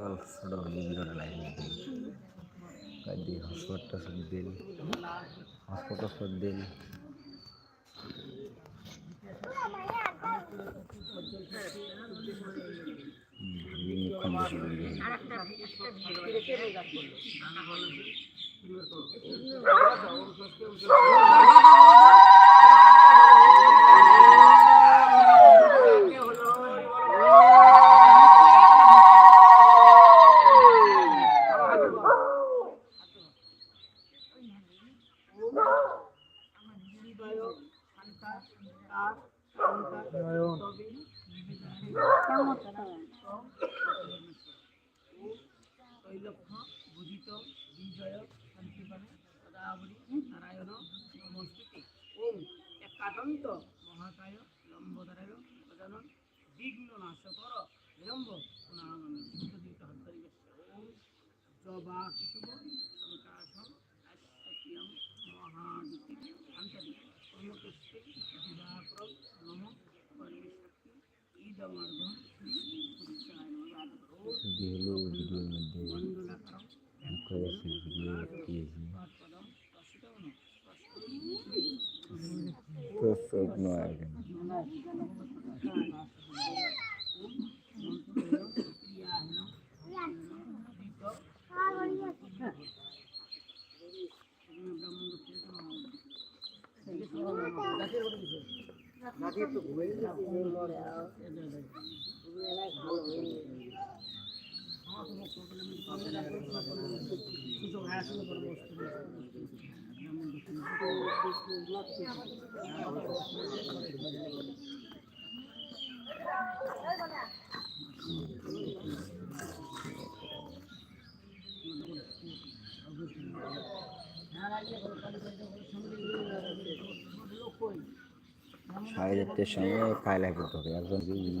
Hospital দিল hospital দিল মুখ্যম বেশি বলবে তৈলক্ষ বুধিত বিজয় শান্তিপানে সদাবরী নারায়ণ নমস্তুতে ওম একাদন্ত মহাকায় লম্বোদরায় বিঘ্ন নাশ কর বিলম্ব। তো সব নয় কেন চারটের সময় কায়লায় করতে হবে একজন বিভিন্ন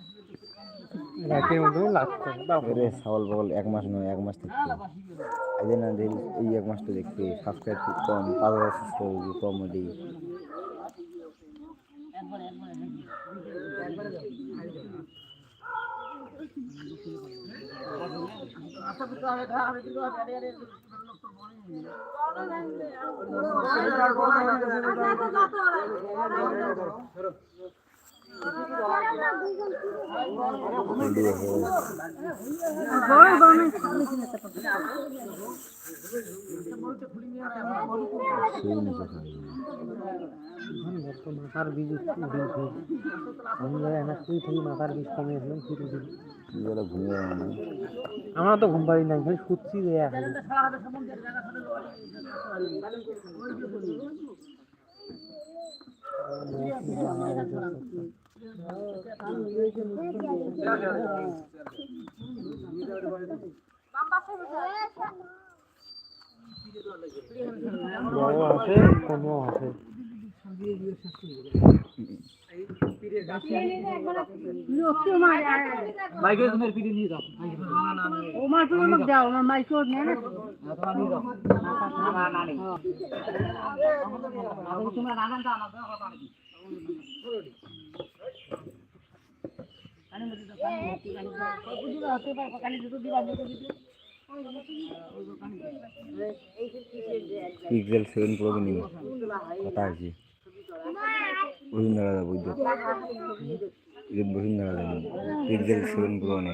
রে ছাগল পাগল, এক মাস নয়, এক মাস থাকতে এই না দেখি এই এক মাসটা দেখতে সাবস্ক্রাইব কম, পাঁচ হাজার সেই নিচে খাবে মাথার বীজ মাথার বীজ কমে আসলাম আমার তো ঘুম পাড়ি নাই, খালি দেয়া খালি বড় আছে কমও আছে। মাইকে তুমি পিড়ি নিয়ে যাও। ওমার তো আমাকে দাও আমার মাইকে ওর নেই না না না নেই তোমরা রান্না দাও না পিক্সেল সেভেন প্রো কিনি কথা আছে বসুন্ধরা যাব ঈদ বসুন্ধরা যাব প্রো না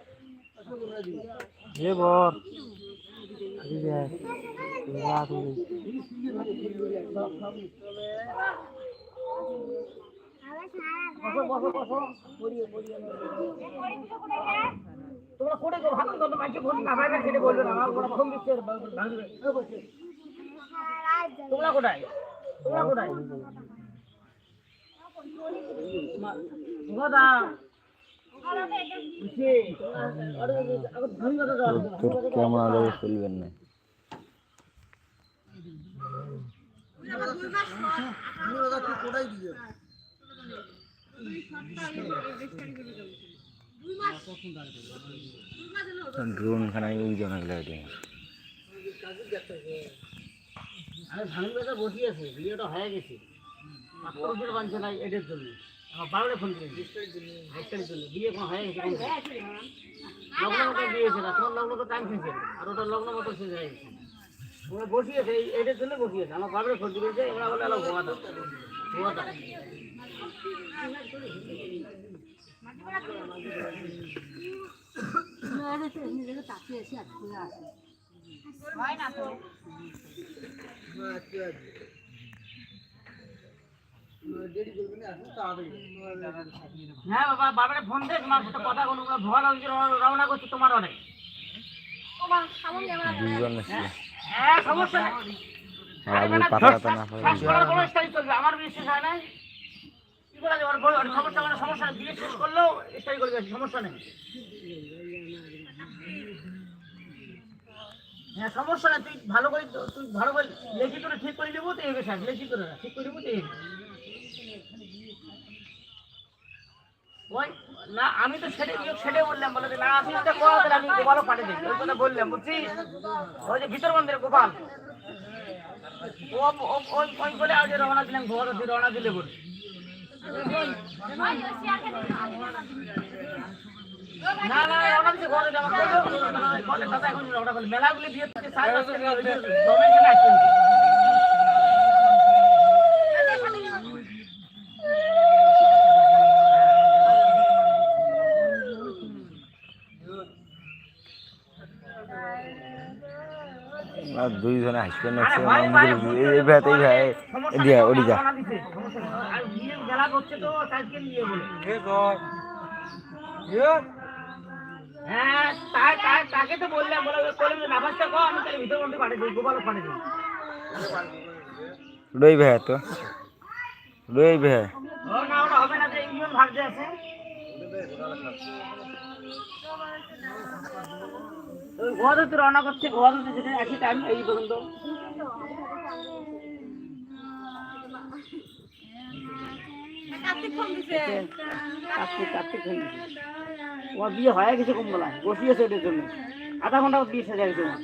এ বর। এই দেখ রাত হলে তোমরা কোটে ভালো তো ফোন না কেটে বলবে না আমার ফোন দিচ্ছে ভাঙবে। তোমরা কোথায়? তোমরা দাদা কেমন আলো চলবেন না? ড্রোন খানায় ওই জন্য লাগে আমি ভাঙবে তো বসে আছে, ভিডিওটা হয়ে গেছে। মাত্র ফিরে বানছে না এটার জন্য। বারোটা ফোন করে হাইস্টারের জন্য। বিয়ে হয়ে? গেছে লগ্ন মতো বিয়েছে না তোমার লগ্ন তো টাইম খেয়েছে আর ওটা লগ্ন মতো শেষ হয়ে গেছে ওরা বসিয়েছে এটার জন্য বসিয়েছে। আমার বাবার ফোন এবার বলে আলো ঘুমাতা ঘুমাতা হ্যাঁ বাবা বাবারে ফোন দে তোমার সাথে কথা কোনো ভয় লাগছে রওনা করছে তোমার অনেক। হ্যাঁ সমস্যা আমার হয় না সমস্যা মানে। বিয়ে শেষ করলেও করে সমস্যা নেই। হ্যাঁ সমস্যা নেই তুই ভালো করে তুই ভালো করে লেখি করে ঠিক করে নেব তো সাহেব লেখি করে ঠিক করে নেব তো এবে রওনা দিলাম ঘর রওনা দিলে না না ঘরে যাওয়া মেলাগুলি দশটা দমে গেলে আসছেন আর দুইজনে হাসবেন এই ভাই এই ভাই করছে তো আজকে নিয়ে বলে। হ্যাঁ তাই তাই তাকে তো বললাম বলে বললাম যে নামাজটা কর আমি তাহলে ভিতর পাঠিয়ে দিই গোপাল পাঠিয়ে দিই রই ভাই তো রই ভাই ও না ওটা হবে না যে ইঞ্জিন ভাগতে আছে। গোয়াতে তো রওনা করছে গোয়াতে যেটা একই টাইম এই পর্যন্ত। কার্তিক কার্তিক তোমার বিয়ে হয়ে গেছে কমলা বসিয়েছে এটার জন্য। আধা ঘণ্টা বিয়ে সেজে গেছে তোমার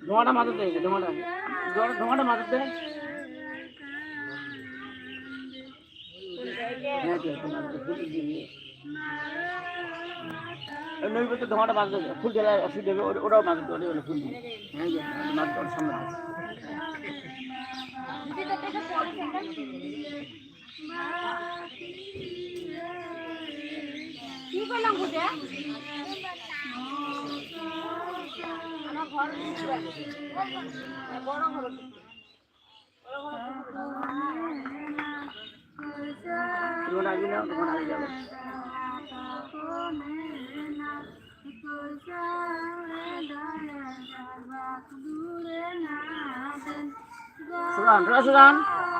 ধোঁয়াটা মাথাতে ধোঁয়াটা ধোঁয়াটা মাথাতে। ফুল নৈবেদ্য ধোঁয়াটা মাথাতে দেবে, ফুল ঢেলা হলো ফুল দিয়ে। হ্যাঁ কি করলাম বুঝে? তোমার আগে যাবে সুরান সুরান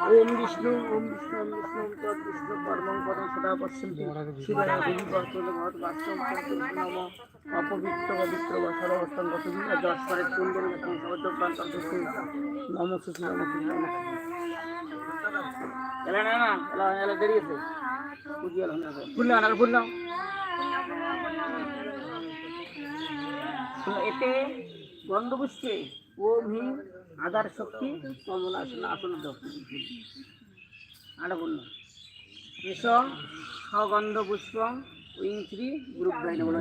ওম বিষ্ণু ওম বিষ্ণু ওম বিষ্ণু ওম তৎ বিষ্ণু পরমং পদং সদা পশ্যন্তি শিবায় দেবী বর্তল ভট বাস্তব নম অপবিত্র পবিত্র বা সর্বস্তং গত দিন দশ পরে কুণ্ডল নম সুষ্ণ নম এলা না ভুললাম না ভুললাম এতে গন্ধ বুঝছে? ওম হিম আধার শক্তি, কমল আসন আরে এস সগন্ধ পুষ্পম উইং শ্রী গ্রুপ গাইনে বলো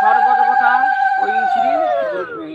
সর্বদেবতা উইং শ্রী গ্রুপ গাই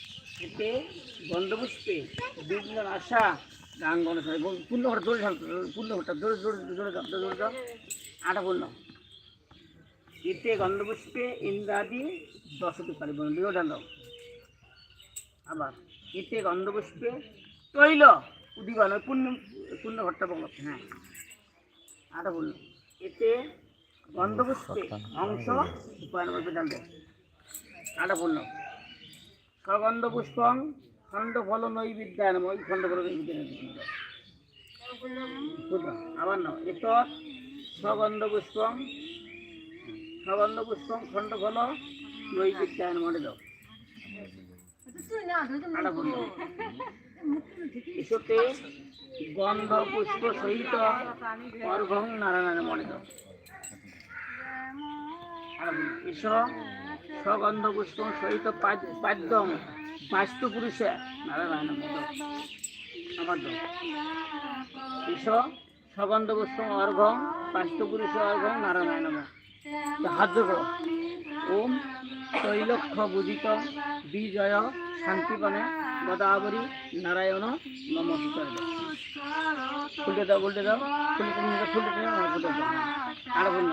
এতে গন্ধপুষ্পে। বিঘ্ননাশা গাঙ্গনশায় পূর্ণ ঘটা দৌড়ে পূর্ণ ঘটা দৌড়ে দৌড়ে দাও দৌড়ে দাও আটা বলল এতে গন্ধপুষ্পে ইন্দ্রাদি দশটি পারি দুটো ডাল দাও। আবার, এতে গন্ধপুষ্পে তৈল, উদিগণ, পূর্ণ পূর্ণ ঘরটা বল হ্যাঁ। আটা বলুন এতে গন্ধপুষ্পে অংশ করবে ডাল আটা বলল সগন্ধ পুষ্পং, খণ্ড ফল নৈবিদ্যান ওই খণ্ড ফল নৈবিদ্যান বুঝলাম? আবার না এত সগন্ধ পুষ্পং সগন্ধ পুষ্পং, খণ্ড ফল নৈবিদ্যান মনে দাও। এসতে গন্ধ পুষ্প সহিত অর্ঘং নারায়ণ মনে দাও। আটা বলল এস। সগন্ধ পুষ্প সহিত পাদ- পাদ্যম বাস্তু পুরুষে। নারায়ণ দাও এস সগন্ধ পুষ্প অর্ঘং বাস্তু পুরুষ অর্ঘং নারায়ণ হাত জোড়ো। ওম তৈলক্ষ বুধিত বিজয় শান্তিপনে গদাবরী নারায়ণ নমস্কার ফুলটে দাও ফুলটে দাও। ফুলটে ফুলটে দাও। আর বলুন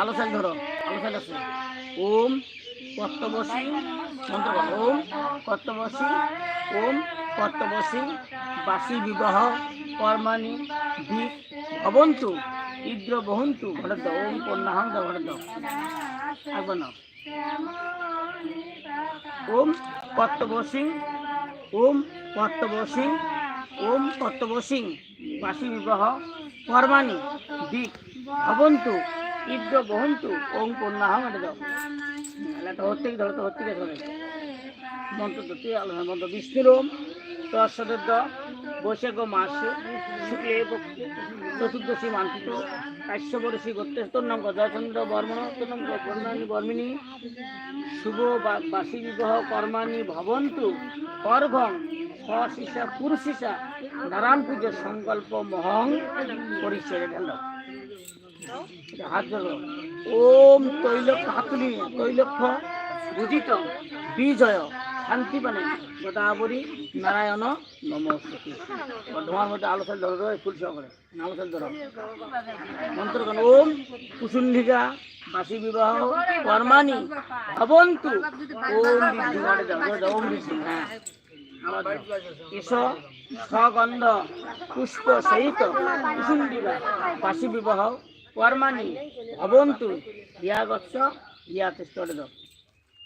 আলো সাইল ধরো, আলো সাইল আছে। ওম কর্তবসী মন্ত্র বলো ওম কর্তবসী ওম কর্তবসী, বাসী বিবাহ, কর্মাণি দিক ভবন্তু, ইদ্র বহন্তু ঘটে দাও ওম কন্যাহং দাও ঘটে দাও একবার নাও। ওম কর্তবসী ওম কর্তবসী ওম কর্তবসী, বাসী বিবাহ কর্মাণি, দিক, ভবন্তু ইদ্র বহন্তু ওম কন্যাহং ঘটে দাও। এলাকা হচ্ছে ধরো তো হচ্ছে ধরে। মন্ত্র তো তুই আলোচনা মন্ত্র বিষ্ণুর ওম তৎসদের বৈশাখ মাসে, শুক্লে চতুর্দশী মান্তিত কাশ্যবর্ষী গোত্রের তোর নাম গজয়চন্দ্র বর্মণ নাম কর্মাণী বর্মিনী শুভ বাসী বিবাহ কর্মাণী ভবন্তু। অর্ঘং সশিষা পুরুষিষা নারায়ণ পুজোর সংকল্প মহং পরিচয় গেল। হাত ওম তৈলক্ষ হাতুলি তৈলক্ষ বুঝিত বিজয়। শান্তি পানে। গোদাবরী নারায়ণ নমস্তি ধোঁয়ার মধ্যে আলোচনা ধরো ফুল সহকারে আলোচনা ধরো মন্ত্র কেন ওম কুসুন্ধিকা বাসী বিবাহ কর্মাণি ভবন্তু ওম ওম হ্যাঁ। আবার সগন্ধ পুষ্প সহিত কুসুন্ধিকা বাসী বিবাহ কর্মাণি ভবন্তু ইয়া গচ্ছ ইয়া তেষ্টরে দাও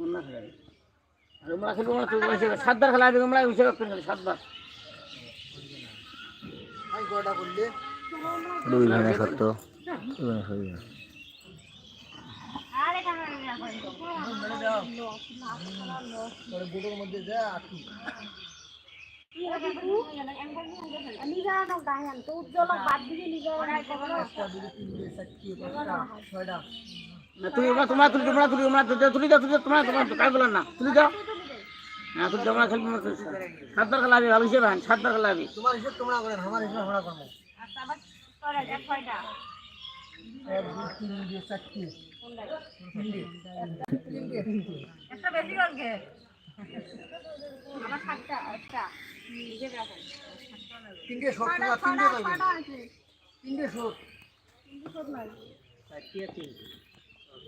বন্যা খেলাবে ওমরা খেলবে ওমরা তুই বসে সাতবার খেলাবে ওমরা উঠে রাখতে সাতবার। দুই ভাই সত্য। দুই ভাই সত্য না তুমি ওরা তুলি তোমরা তুলি তোমরা তুলি দাও তুলি তোমরা তোমার কাজ বলেন না তুলি দাও। না তুলি খেলবি সাত দরকার লাগবে ভালো হিসেবে হ্যাঁ সাত তিনটে শোধ তিনটে শোধ তিনটে শোধ তিনটে শোধ লাগবে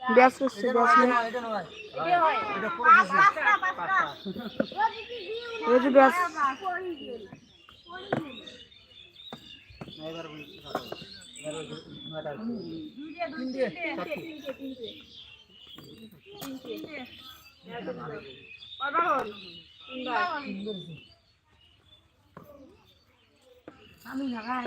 ব্যস্ত করছি ব্যাস ব্যাস। আমি লাগাই।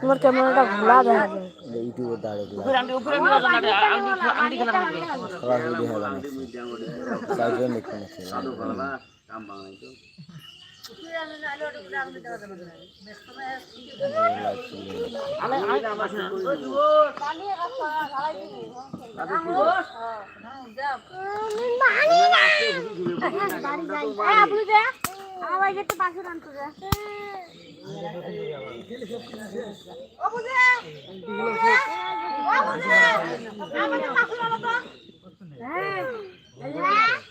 তোমার ক্যামেরাটা ঘোলা দেখা যায়। ইউটিউবে দাঁড়িয়ে উপরে কাম বানাই তো হ্যাঁ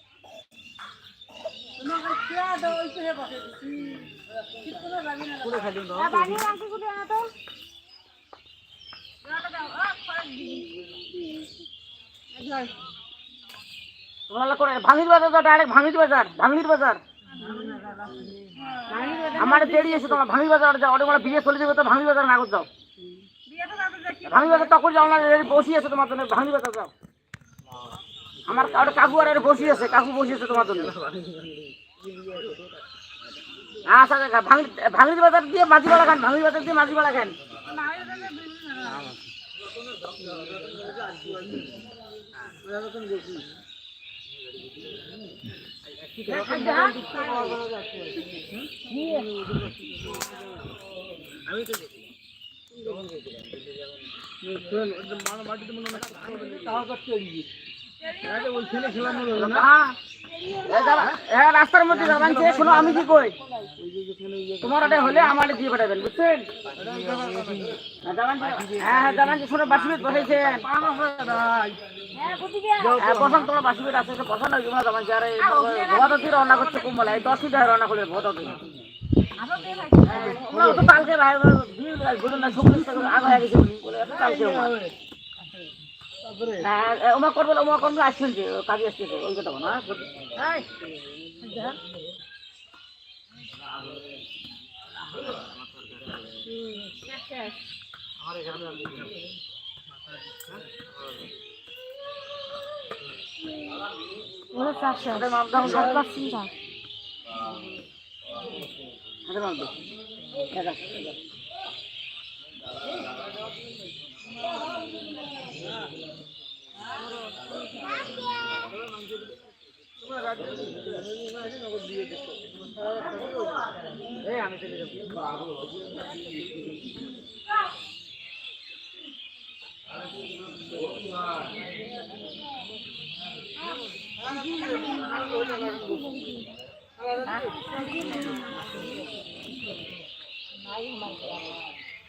ভাঙির বাজার ডাইরেক্ট ভাঙির বাজার ভাঙির বাজার। আমার দেরি এসে তোমার ভাঙির বাজার যাও মানে বিয়ে চলে যাবে তো ভাঙির বাজার নাগর যাও। ভাঙির বাজার তখন যাও না বসি আছে তোমার জন্য, ভাঙির বাজার যাও। আমার ওটা কাকু আর বসি আছে কাকু বসি আছে তোমার জন্য। আচ্ছা আচ্ছা বাজার দিয়ে মাঝিপাড়া খান ভাঙির বাজার দিয়ে মাঝিপাড়া খান। দাঁড়া- হ্যাঁ, রাস্তার মধ্যে দাঁড়াচ্ছে শোনো আমি কি কই? তোমার ওটা হলে আমার দিয়ে পাঠাবেন বুঝছেন? হ্যাঁ, দাঁড়ান- হ্যাঁ হ্যাঁ দাঁড়ান শোনো বাসিবেদ বসাইছেন। হ্যাঁ বসান তোমার দাঁড়ান রওনা করছে কুম্বলা দশই দেয় রওনা করবে ভদতি ওরা তো কালকে ভাই আগে হয়ে ওমা করবে ওমা করবে আসছেন যে কাজে আসছে ওই কথা না ওরা চারশো ওদের মাপ দাও সাত পার্সেন্ট ওদের মাপ দাও দেখা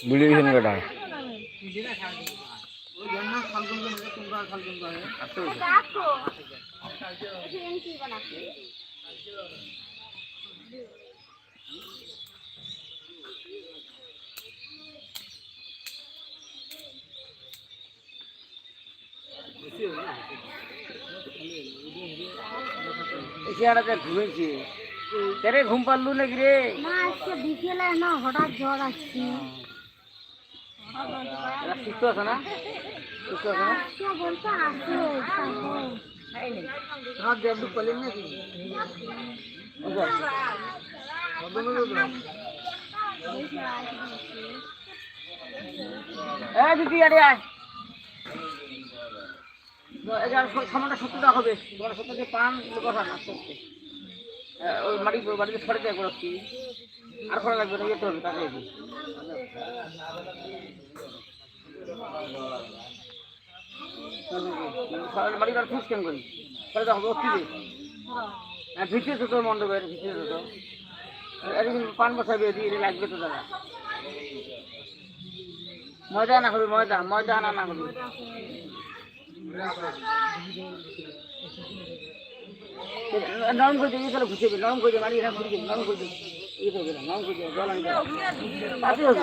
ভিডিও দিয়েছেন কটা। তেরে ঘুম পারলু নাকি রে? না আজকে বিকেলে না হঠাৎ জ্বর আসছে। সুস্থ আছে না? সুস্থ আছে না? বলতে আসছে তারপর। রাত দেড় পেলেন নাকি? দিদি আরে আয়। সামানটা সত্তর হবে। তোমার সত্তর পান কথা না সত্যি মাটি বাড়িতে ছড়ে দেয় করছি আর খরা লাগবে না, যেতে হবে, তাকে বার ফিস কেন করি দেওয়া হবে অতি হ্যাঁ ভিতরে তো তোর মণ্ডপের ভিতরে তো পান বসাবে দিয়ে লাগবে তো দাদা। ময়দা না করবি ময়দা ময়দা আনা না করবি নরম করে দিয়ে তাহলে ঘুষে নরম করে মারি না ঘুরবে নরম করে দিয়ে। নরম করে দিয়ে জল হবে